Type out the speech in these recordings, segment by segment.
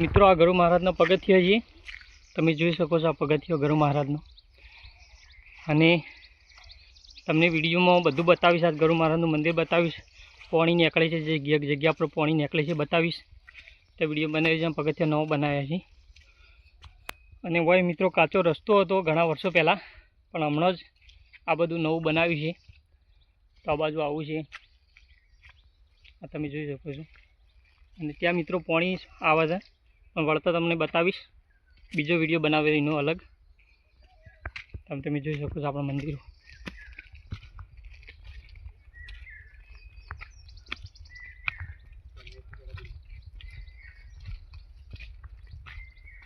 મિત્રો, આ ગરુ મહારાજના પગથિયા છે. તમે જોઈ શકો છો આ પગથિયો ગરુ મહારાજનો. અને તમને વિડીયોમાં બધું બતાવીશ. આ ગરુ મહારાજનું મંદિર બતાવીશ. પોણી નીકળે છે, જે જગ્યા પર પોણી નીકળે છે, બતાવીશ. તે વીડિયો બનાવી છે પગથિયા નવો બનાવ્યા છે. અને હોય મિત્રો, કાચો રસ્તો હતો ઘણા વર્ષો પહેલાં, પણ હમણાં જ આ બધું નવું બનાવ્યું છે. તો આ બાજુ આવું છે. આ તમે જોઈ શકો છો. અને ત્યાં મિત્રો પોણી આવે છે. વળતા તમને બતાવીશ. બીજો વીડિયો બનાવે એનો અલગ. તમે તમે જોઈ શકો છો આપણા મંદિરો.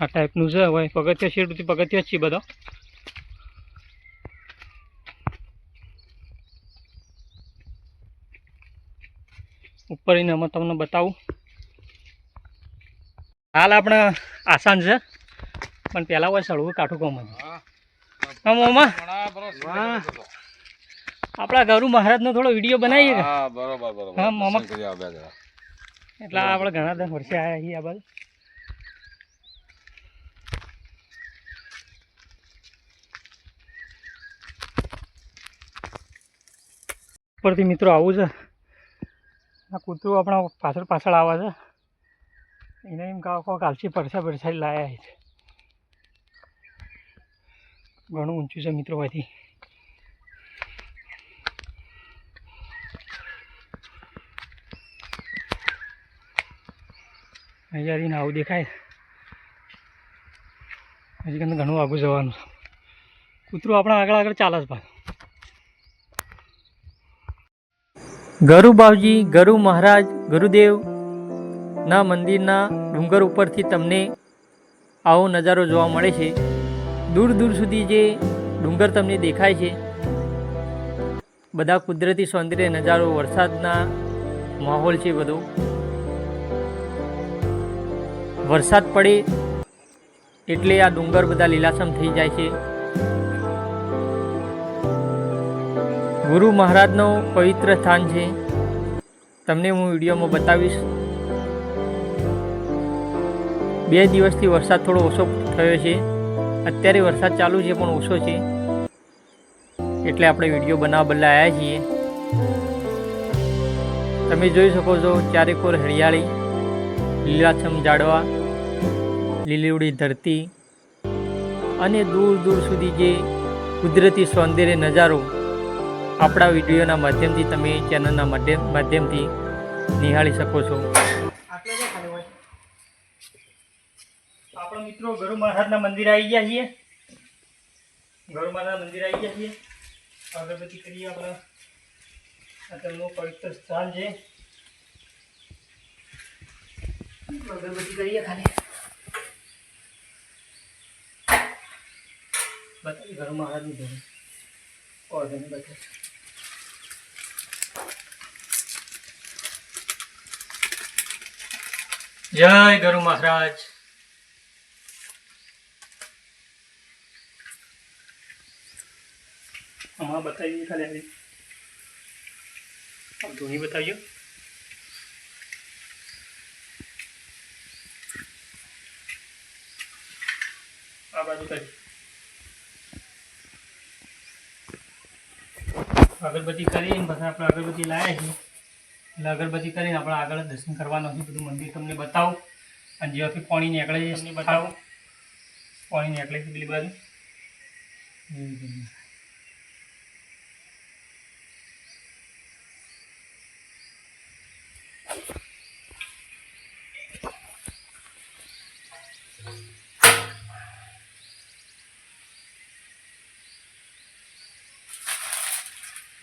આ ટાઈપનું છે હવે. પગથિયા શેડથી પગથિયા જ છે બધા. ઉપર એને અમે તમને બતાવું. હાલ આપણે આસાન છે. પણ પહેલાં હોય સળવું કાઠું કોમ હતું હા. મોમાં. આપણા ગરુ મહારાજનો થોડો વીડિયો બનાવીએ હા બરોબર બરોબર. હા, મામા. એટલે આપણે ઘણા બધા વર્ષે આવ્યા છીએ આ બાજુ. ઉપરથી મિત્રો આવું છે. આ કૂતરું આપણા પાછળ પાછળ આવે છે. એને એમ કહો કાલથી પરસા પરસા લાયા છે. ઘણું ઊંચું છે મિત્રો અહીંથી અહીંયાથી ને આવું દેખાય. હજી કંઈ ઘણું આગું જવાનું કૂતરું આપણા આગળ આગળ ચાલે જ પાછું ગરુ બાવજી, ગરુ મહારાજ, ગુરુદેવ ના મંદિરના ડુંગર ઉપરથી તમને આવો નજારો જોવા મળે છે. દૂર દૂર સુધી જે ડુંગર તમને દેખાય છે. બધા કુદરતી સૌંદર્ય નજારો, વરસાદના માહોલ છે બધો. વરસાદ પડે એટલે આ ડુંગર બધા લીલાસમ થઈ જાય છે. ગુરુ મહારાજનો પવિત્ર સ્થાન છે. તમને હું વિડીયોમાં બતાવીશ. બે દિવસથી વરસાદ થોડો ઓછો થયો છે. અત્યારે વરસાદ ચાલુ છે પણ ઓછો છે. એટલે આપણે વીડિયો બનાવવા બદલા આવ્યા છીએ. તમે જોઈ શકો છો ચારે કોર હરિયાળી, લીલાછમ ઝાડવા લીલીવડી ધરતી અને દૂર દૂર સુધી જે કુદરતી સૌંદર્ય નજારો આપણા વિડીયોના માધ્યમથી તમે ચેનલના માધ્યમથી નિહાળી શકો છો. આપણા મિત્રો ગરુ મહારાજના મંદિર આવી ગયા છીએ. ગરુ મહારાજના મંદિર આવી ગયા છીએ. અગરબત્તી કરીએ આપણે આ તેમનું પવિત્ર સ્થાન છે. અગરબત્તી કરીએ ખાલી. બતાવી ગરુ મહારાજની ધૂન. ઓર્ડરની બતાવી. જય ગરુ મહારાજ. હમણાં બતાવીએ ખાલી આવી ધોની બતાવજો આ બાજુ કરી અગરબત્તી કરીને પછી આપણે અગરબત્તી લાવ્યા છીએ એટલે અગરબત્તી કરીને આપણે આગળ દર્શન કરવાનું છે બધું મંદિર તમને બતાવું અને જેવાથી પાણી નીકળે છે બતાવું પાણી નીકળે છે પેલી બાજુ.